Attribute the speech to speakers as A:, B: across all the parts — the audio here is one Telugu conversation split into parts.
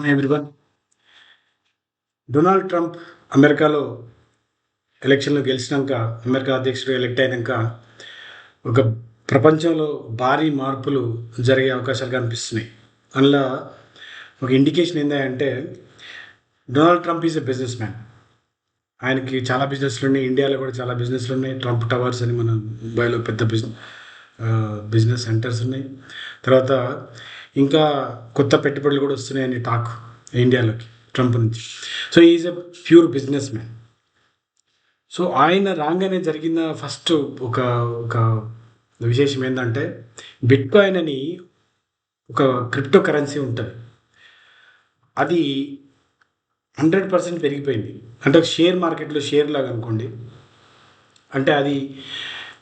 A: ఎవ్రీవన్ డొనాల్డ్ ట్రంప్ అమెరికాలో ఎలక్షన్లో గెలిచినాక అమెరికా అధ్యక్షుడు ఎలక్ట్ అయినాక ఒక ప్రపంచంలో భారీ మార్పులు జరిగే అవకాశాలు కనిపిస్తున్నాయి. అందులో ఒక ఇండికేషన్ ఏంటంటే Donald Trump is a businessman ఆయనకి చాలా బిజినెస్లు ఉన్నాయి. ఇండియాలో కూడా చాలా బిజినెస్లు ఉన్నాయి. ట్రంప్ టవర్స్ అని మన ముంబైలో పెద్ద బిజినెస్ బిజినెస్ సెంటర్స్ ఉన్నాయి. తర్వాత ఇంకా కొత్త పెట్టుబడులు కూడా వస్తున్నాయని టాక్ ఇండియాలోకి ట్రంప్ నుంచి. So is a pure businessman so ఆయన రాగానే జరిగిన ఫస్ట్ ఒక ఒక విశేషం ఏంటంటే బిట్ కాయిన్ అని ఒక క్రిప్టో కరెన్సీ ఉంటుంది. అది హండ్రెడ్ పర్సెంట్ పెరిగిపోయింది. అంటే ఒక షేర్ మార్కెట్లో షేర్ లాగా అనుకోండి. అంటే అది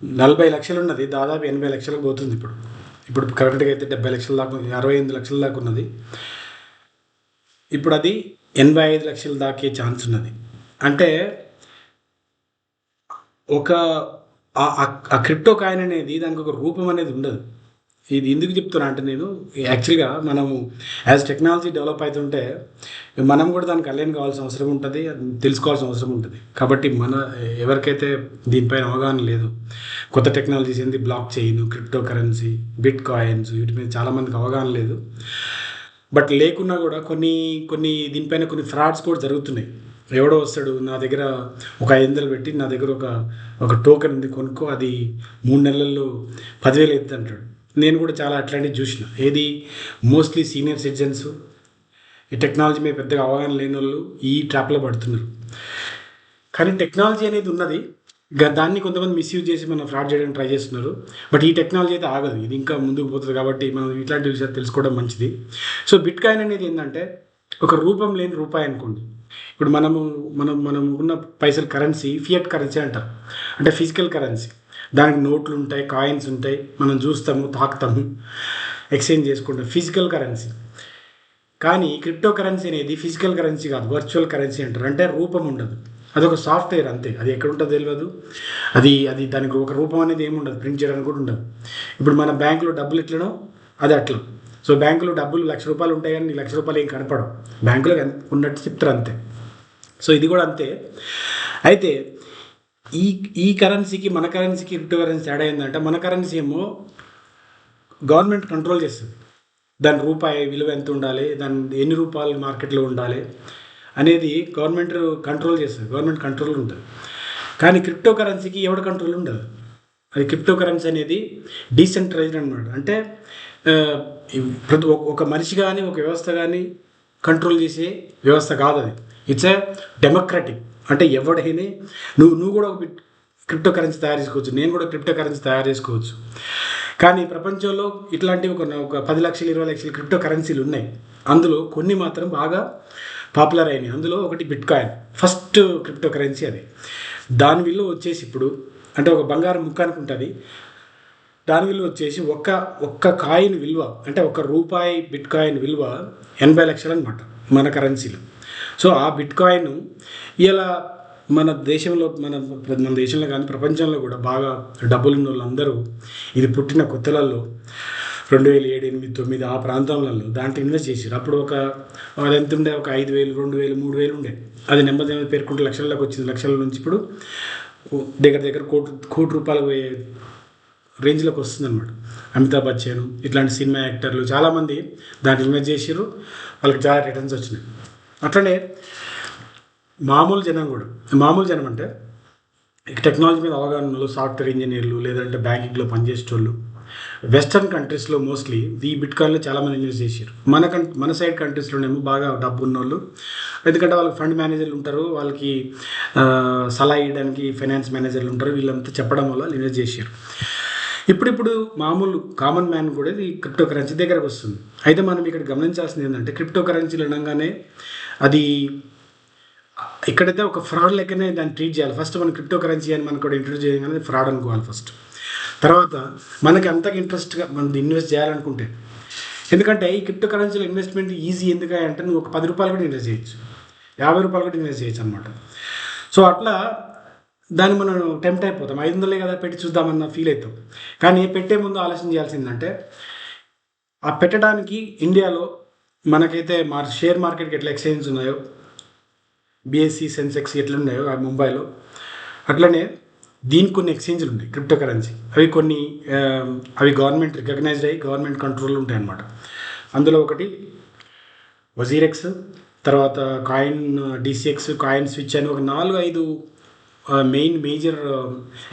A: నలభై లక్షలు ఉన్నది దాదాపు ఎనభై లక్షలకు పోతుంది ఇప్పుడు. ఇప్పుడు కరెక్ట్గా అయితే డెబ్బై లక్షల దాకా ఉంది అరవై ఎనిమిది లక్షల దాకా ఉన్నది. ఇప్పుడు అది ఎనభై ఐదు లక్షల దాకే ఛాన్స్ ఉన్నది. అంటే ఒక ఆ- ఆ క్రిప్టో కాయిన్ అనేది దానికి ఒక రూపం అనేది ఉండదు. ఇది ఎందుకు చెప్తున్నా అంటే నేను యాక్చువల్గా మనము యాజ్ టెక్నాలజీ డెవలప్ అవుతుంటే మనం కూడా దానికి అలైన్ కావాల్సిన అవసరం ఉంటుంది అది తెలుసుకోవాల్సిన అవసరం ఉంటుంది. కాబట్టి మన ఎవరికైతే దీనిపైన అవగాహన లేదు కొత్త టెక్నాలజీస్ ఏంది blockchain crypto currency bitcoins వీటి మీద చాలామందికి అవగాహన లేదు. బట్ లేకున్నా కూడా కొన్ని కొన్ని దీనిపైన కొన్ని ఫ్రాడ్స్ కూడా జరుగుతున్నాయి. ఎవడో వస్తాడు నా దగ్గర ఒక ఐదు వందలు పెట్టి నా దగ్గర ఒక ఒక టోకెన్ ఉంది కొనుక్కో అది మూడు నెలల్లో పదివేలు ఎత్తు అంటాడు. నేను కూడా చాలా అట్లాంటివి చూసిన. ఏది? మోస్ట్లీ సీనియర్ సిటిజన్స్ ఈ టెక్నాలజీ మీద పెద్దగా అవగాహన లేని వాళ్ళు ఈ ట్రాప్లో పడుతున్నారు. కానీ టెక్నాలజీ అనేది ఉన్నది. దాన్ని కొంతమంది మిస్యూజ్ చేసి మనం ఫ్రాడ్ చేయడానికి ట్రై చేస్తున్నారు. బట్ ఈ టెక్నాలజీ అయితే ఆగదు. ఇది ఇంకా ముందుకు పోతుంది కాబట్టి మనం ఇట్లాంటి విషయాలు తెలుసుకోవడం మంచిది. సో బిట్ కాయిన్ అనేది ఏంటంటే ఒక రూపం లేని రూపాయి అనుకోండి. ఇప్పుడు మనము మనం మనం ఉన్న పైసలు కరెన్సీ ఫియట్ కరెన్సీ అంటారు. అంటే ఫిజికల్ కరెన్సీ దానికి నోట్లు ఉంటాయి కాయిన్స్ ఉంటాయి మనం చూస్తాము తాకుతాము ఎక్స్చేంజ్ చేసుకుంటాం ఫిజికల్ కరెన్సీ కానీ క్రిప్టో కరెన్సీ అనేది ఫిజికల్ కరెన్సీ కాదు వర్చువల్ కరెన్సీ అంటారు. అంటే రూపం ఉండదు. అదొక సాఫ్ట్వేర్ అంతే. అది ఎక్కడ ఉంటుందో తెలియదు అది అది దానికి ఒక రూపం అనేది ఏమి ఉండదు. ప్రింట్ చేయడానికి కూడా ఉండదు. ఇప్పుడు మన బ్యాంకులో డబ్బులు ఎట్లనో అది అట్లా. సో బ్యాంకులో డబ్బులు లక్ష రూపాయలు ఉంటాయి కానీ లక్ష రూపాయలు ఏం కనపడవు. బ్యాంకులో ఉన్నట్టు చెప్తారు అంతే. సో ఇది కూడా అంతే. అయితే ఈ ఈ కరెన్సీకి మన కరెన్సీకి క్రిప్టో కరెన్సీ తేడా ఏంటంటే మన కరెన్సీ ఏమో గవర్నమెంట్ కంట్రోల్ చేస్తుంది. దాని రూపాయి విలువ ఎంత ఉండాలి దాని ఎన్ని రూపాయలు మార్కెట్లో ఉండాలి అనేది గవర్నమెంట్ కంట్రోల్ చేస్తుంది. గవర్నమెంట్ కంట్రోల్ ఉంటుంది. కానీ క్రిప్టో కరెన్సీకి ఎవడ కంట్రోల్ ఉండదు? అది క్రిప్టో కరెన్సీ అనేది డీసెంట్రలైజ్డ్ అనమాట అంటే ప్రతి ఒక మనిషి కానీ ఒక వ్యవస్థ కానీ కంట్రోల్ చేసే వ్యవస్థ కాదు అది ఇట్స్ ఏ డెమోక్రటిక్ అంటే ఎవడైనా? నువ్వు నువ్వు కూడా ఒక క్రిప్టో కరెన్సీ తయారు చేసుకోవచ్చు. నేను కూడా క్రిప్టో కరెన్సీ తయారు చేసుకోవచ్చు. కానీ ప్రపంచంలో ఇట్లాంటి ఒక ఒక పది లక్షలు ఇరవై లక్షలు క్రిప్టో కరెన్సీలు ఉన్నాయి. అందులో కొన్ని మాత్రం బాగా పాపులర్ అయినాయి. అందులో ఒకటి bitcoin first crypto currency అది. దాని విలువ వచ్చేసి ఇప్పుడు అంటే ఒక బంగారం ముక్క ఉంటుంది దాని విలువ వచ్చేసి ఒక్క ఒక్క కాయిన్ విలువ అంటే ఒక రూపాయి బిట్ కాయిన్ విలువ ఎనభై లక్షలు అనమాట మన కరెన్సీలు సో ఆ బిట్ కాయిన్ ఇలా మన దేశంలో మన మన దేశంలో కానీ ప్రపంచంలో కూడా బాగా డబ్బులు ఉన్న వాళ్ళందరూ ఇది పుట్టిన కొత్తలలో రెండు వేల ఏడు ఎనిమిది తొమ్మిది ఆ ప్రాంతంలలో దాంట్లో ఇన్వెస్ట్ చేశారు అప్పుడు ఒక అది ఎంత ఉండే? ఒక ఐదు వేలు రెండు వేలు మూడు వేలు ఉండే. అది నెమ్మది నెమ్మది పేర్కొంటే లక్షల్లోకి వచ్చింది. లక్షల నుంచి ఇప్పుడు దగ్గర దగ్గర కోటి కోటి రూపాయలు పోయే రేంజ్లోకి వస్తుందన్నమాట. అమితాబ్ బచ్చన్ ఇట్లాంటి సినిమా యాక్టర్లు చాలామంది దాంట్లో ఇన్వెస్ట్ చేసారు వాళ్ళకి చాలా రిటర్న్స్ వచ్చినాయి. అట్లనే మామూలు జనం కూడా మామూలు జనం అంటే టెక్నాలజీ మీద అవగాహన సాఫ్ట్వేర్ ఇంజనీర్లు లేదంటే బ్యాంకింగ్లో పనిచేసేటోళ్ళు. వెస్టర్న్ కంట్రీస్లో మోస్ట్లీ ఈ బిట్ కాయిన్లో చాలామంది ఇన్వెస్ట్ చేశారు మన కం మన సైడ్ కంట్రీస్లోనేమో బాగా డబ్బు ఉన్నోళ్ళు. ఎందుకంటే వాళ్ళకి ఫండ్ మేనేజర్లు ఉంటారు వాళ్ళకి సలహా ఇవ్వడానికి ఫైనాన్స్ మేనేజర్లు ఉంటారు వీళ్ళంతా చెప్పడం వల్ల వాళ్ళు ఇన్వెస్ట్ చేశారు ఇప్పుడిప్పుడు మామూలు కామన్ మ్యాన్ కూడా ఇది క్రిప్టో కరెన్సీ దగ్గరకు వస్తుంది. అయితే మనం ఇక్కడ గమనించాల్సింది ఏంటంటే క్రిప్టో కరెన్సీలు అనగానే అది ఇక్కడైతే ఒక ఫ్రాడ్ లెక్కనే దాన్ని ట్రీట్ చేయాలి. ఫస్ట్ మనం క్రిప్టో కరెన్సీ అని మనకు కూడా ఇంట్రడ్యూస్ చేయగానే ఫ్రాడ్ అనుకోవాలి ఫస్ట్ తర్వాత మనకి అంతగా ఇంట్రెస్ట్గా మనం ఇన్వెస్ట్ చేయాలనుకుంటే. ఎందుకంటే ఈ క్రిప్టో కరెన్సీలో ఇన్వెస్ట్మెంట్ ఈజీ ఎందుకు అంటే నువ్వు ఒక పది రూపాయలు కూడా ఇన్వెస్ట్ చేయొచ్చు. యాభై రూపాయలు కూడా ఇన్వెస్ట్ చేయొచ్చు అనమాట సో అట్లా దాన్ని మనం టెంప్ట్ అయిపోతాం. ఐదు వందలే కదా పెట్టి చూద్దామన్న ఫీల్ అవుతాం. కానీ పెట్టే ముందు ఆలోచన చేయాల్సిందంటే ఆ పెట్టడానికి ఇండియాలో మనకైతే మార్ షేర్ మార్కెట్కి ఎట్లా ఎక్స్చేంజ్ ఉన్నాయో బిఎస్సి సెన్సెక్స్ ఎట్లా ఉన్నాయో ఆ ముంబైలో అట్లనే దీనికి కొన్ని ఎక్స్చేంజ్లు ఉన్నాయి క్రిప్టో కరెన్సీ అవి కొన్ని అవి గవర్నమెంట్ రికగ్నైజ్డ్ అయ్యి గవర్నమెంట్ కంట్రోల్ ఉంటాయి అన్నమాట అందులో ఒకటి వజీరెక్స్ తర్వాత కాయిన్ డిసిఎక్స్ కాయిన్ స్విచ్ అని ఒక నాలుగు ఐదు మెయిన్ మేజర్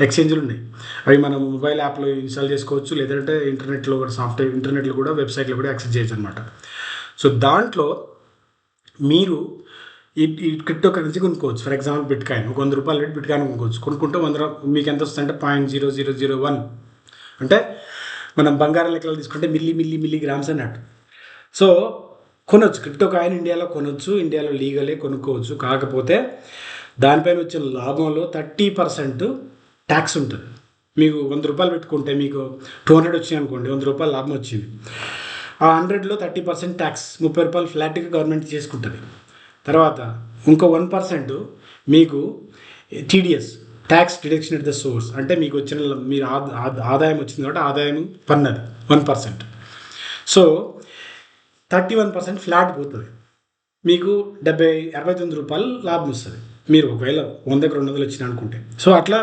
A: ఎక్స్చేంజ్లు ఉన్నాయి. అవి మనం మొబైల్ యాప్లో ఇన్స్టాల్ చేసుకోవచ్చు లేదంటే ఇంటర్నెట్లో కూడా సాఫ్ట్వేర్ ఇంటర్నెట్లో కూడా వెబ్సైట్లో కూడా యాక్సెస్ చేయొచ్చు అనమాట సో దాంట్లో మీరు ఈ ఈ క్రిప్టో కరెన్సీ కొనుక్కోవచ్చు. ఫర్ ఎగ్జాంపుల్ బిట్ కాయిన్ ఒక వంద రూపాయలు పెట్టి బిట్ కాయిన్ కొనుక్కోవచ్చు. కొనుక్కుంటే వంద మీకు ఎంత వస్తుంది అంటే point zero zero zero one అంటే మనం బంగారం లెక్కలు తీసుకుంటే మిల్లీ మిల్లీ మిల్లీ గ్రామ్స్ అన్నట్టు. సో కొనొచ్చు. క్రిప్టో కాయిన్ ఇండియాలో కొనొచ్చు. ఇండియాలో లీగలే కొనుక్కోవచ్చు. కాకపోతే దానిపైన వచ్చిన లాభంలో థర్టీ పర్సెంట్ ట్యాక్స్ ఉంటుంది. మీకు వంద రూపాయలు పెట్టుకుంటే మీకు టూ హండ్రెడ్ వచ్చినాయి అనుకోండి వంద రూపాయలు లాభం వచ్చింది. ఆ హండ్రెడ్లో థర్టీ పర్సెంట్ ట్యాక్స్ ముప్పై రూపాయలు ఫ్లాట్గా గవర్నమెంట్ చేసుకుంటుంది. తర్వాత ఇంకో వన్ పర్సెంట్ మీకు TDS tax deduction at the source అంటే మీకు వచ్చిన మీరు ఆదాయం వచ్చింది కాబట్టి ఆదాయం పన్నది. One percent. So thirty one percent flat పోతుంది. మీకు డెబ్బై అరవై తొమ్మిది రూపాయలు లాభం వస్తుంది. మీరు ఒకవేళ వందకు రెండు వందలు వచ్చిన అనుకుంటే. సో అట్లా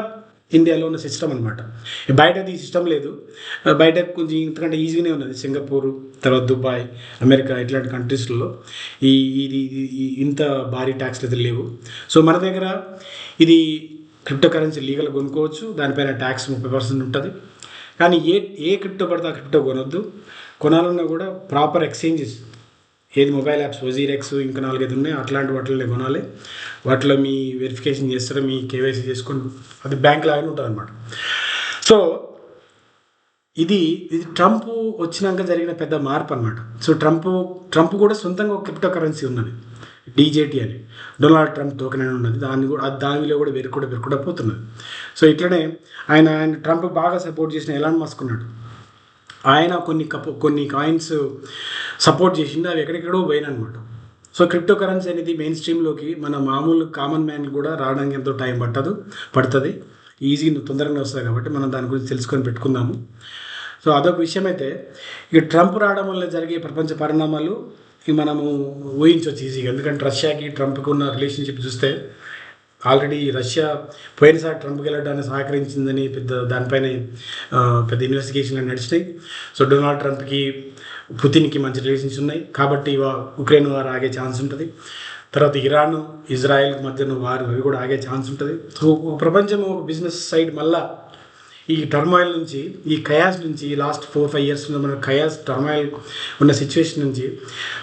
A: ఇండియాలో ఉన్న సిస్టమ్ అనమాట బయట ఈ సిస్టమ్ లేదు. బయట కొంచెం ఇంతకంటే ఈజీగానే ఉన్నది. సింగపూర్ తర్వాత దుబాయ్ అమెరికా ఇట్లాంటి కంట్రీస్లో ఈ ఇది ఇంత భారీ ట్యాక్స్లు అయితే లేవు. సో మన దగ్గర ఇది క్రిప్టో కరెన్సీ లీగల్ కొనుక్కోవచ్చు. దానిపైన ట్యాక్స్ ముప్పై పర్సెంట్ ఉంటుంది. కానీ ఏ ఏ క్రిప్టో పడితే ఆ క్రిప్టో కొనొద్దు. కొనాలన్నా కూడా ప్రాపర్ ఎక్స్చేంజెస్ ఏది మొబైల్ యాప్స్ వజీరెక్స్ ఇంకా నాలుగైదు ఉన్నాయి అట్లాంటి వాటిల్లో కొనాలి. వాటిలో మీ వెరిఫికేషన్ చేస్తారు మీ కేవైసీ చేసుకొని అది బ్యాంక్ లాగానే ఉంటుంది అనమాట సో ఇది ఇది ట్రంప్ వచ్చినాక జరిగిన పెద్ద మార్పు అనమాట సో ట్రంప్ ట్రంప్ కూడా సొంతంగా ఒక క్రిప్టో కరెన్సీ ఉన్నది డీజేటీ అని. డొనాల్డ్ ట్రంప్ టోకెన్ అని ఉన్నది దాన్ని కూడా అది దాని విలువ కూడా పెరుగుకుండా పెరుగుకుండా పోతున్నది. సో ఇట్లనే ఆయన ఆయన ట్రంప్ బాగా సపోర్ట్ చేసిన ఎలాన్ మస్క్ ఉన్నాడు. ఆయన కొన్ని కప్ కొన్ని కాయిన్స్ సపోర్ట్ చేసింది అవి ఎక్కడెక్కడో పోయిన అనమాట సో క్రిప్టో కరెన్సీ అనేది మెయిన్ స్ట్రీమ్లోకి మన మామూలు కామన్ మ్యాన్ కూడా రావడానికి ఎంతో టైం పట్టదు పడుతుంది. ఈజీ తొందరగా వస్తుంది కాబట్టి మనం దాని గురించి తెలుసుకొని పెట్టుకుందాము. సో అదొక విషయం అయితే ఇక ట్రంప్ రావడం వల్ల జరిగే ప్రపంచ పరిణామాలు మనము ఊహించవచ్చు ఈజీగా ఎందుకంటే రష్యాకి ట్రంప్కి ఉన్న రిలేషన్షిప్ చూస్తే ఆల్రెడీ రష్యా పోయినసారి ట్రంప్ గెలవడానికి సహకరించిందని పెద్ద దానిపైన పెద్ద ఇన్వెస్టిగేషన్లు నడిచినాయి. సో డొనాల్డ్ ట్రంప్కి పుతిన్కి మంచి రిలేషన్స్ ఉన్నాయి. కాబట్టి ఉక్రెయిన్ వారు ఆగే ఛాన్స్ ఉంటుంది. తర్వాత ఇరాన్ ఇజ్రాయెల్ మధ్యన వారు అవి కూడా ఆగే ఛాన్స్ ఉంటుంది. సో ప్రపంచము ప్రపంచం బిజినెస్ సైడ్ మళ్ళా ఈ టర్మాయిల్ నుంచి ఈ కయాస్ నుంచి లాస్ట్ ఫోర్ ఫైవ్ ఇయర్స్ మన కయాస్ టర్మాయిల్ ఉన్న సిచ్యువేషన్ నుంచి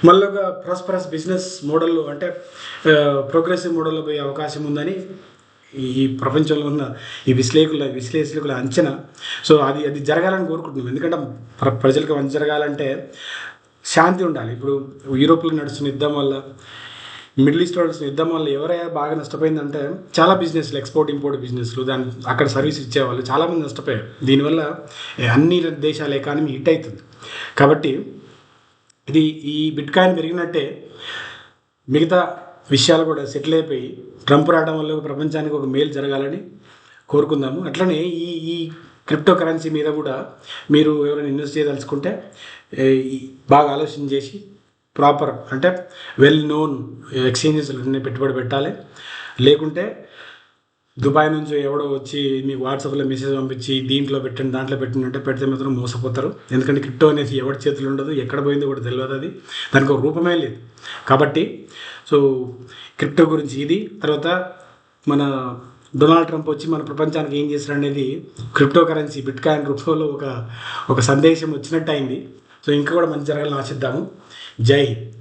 A: మళ్ళీ ఒక ప్రాస్పరస్ బిజినెస్ మోడల్లో అంటే ప్రోగ్రెసివ్ మోడల్లో పోయే అవకాశం ఉందని ఈ ఈ ప్రపంచంలో ఉన్న ఈ విశ్లేషకుల విశ్లేషకుల అంచనా. సో అది అది జరగాలని కోరుకుంటున్నాం. ఎందుకంటే ప్ర ప్రజలకు మంచి జరగాలంటే శాంతి ఉండాలి. ఇప్పుడు యూరోప్లో నడుస్తున్న యుద్ధం వల్ల మిడిల్ ఈస్ట్ నడుస్తున్న యుద్ధం వల్ల ఎవరైనా బాగా నష్టపోయిందంటే చాలా బిజినెస్లు ఎక్స్పోర్ట్ ఇంపోర్ట్ బిజినెస్లు దాని అక్కడ సర్వీస్ ఇచ్చేవాళ్ళు చాలామంది నష్టపోయారు. దీనివల్ల అన్ని దేశాల ఎకానమీ హిట్ అవుతుంది కాబట్టి ఇది ఈ బిట్ కాయిన్ పెరిగినట్టే మిగతా విషయాలు కూడా సెటిల్ అయిపోయి ట్రంప్ రావడం వల్ల ప్రపంచానికి ఒక మేలు జరగాలని కోరుకుందాము. అట్లనే ఈ ఈ క్రిప్టో కరెన్సీ మీద కూడా మీరు ఎవరైనా ఇన్వెస్ట్ చేయదలుచుకుంటే ఈ బాగా ఆలోచన చేసి ప్రాపర్ అంటే వెల్ నోన్ ఎక్స్చేంజెస్ పెట్టుబడి పెట్టాలి. లేకుంటే దుబాయ్ నుంచి ఎవడో వచ్చి మీకు వాట్సాప్లో మెసేజ్ పంపించి దీంట్లో పెట్టండి దాంట్లో పెట్టండి అంటే పెడితే మాత్రం మోసపోతారు. ఎందుకంటే క్రిప్టో అనేది ఎవరి చేతులు ఉండదు ఎక్కడ పోయిందో కూడా తెలియదు అది. దానికి ఒక రూపమే లేదు. కాబట్టి సో క్రిప్టో గురించి ఇది. తర్వాత మన డొనాల్డ్ ట్రంప్ వచ్చి మన ప్రపంచానికి ఏం చేశారు అనేది క్రిప్టో కరెన్సీ బిట్ కాయిన్ రూపంలో ఒక ఒక సందేశం వచ్చినట్టు అయింది. సో ఇంకా కూడా మంచి జరగాలని ఆశిద్దాము. Jai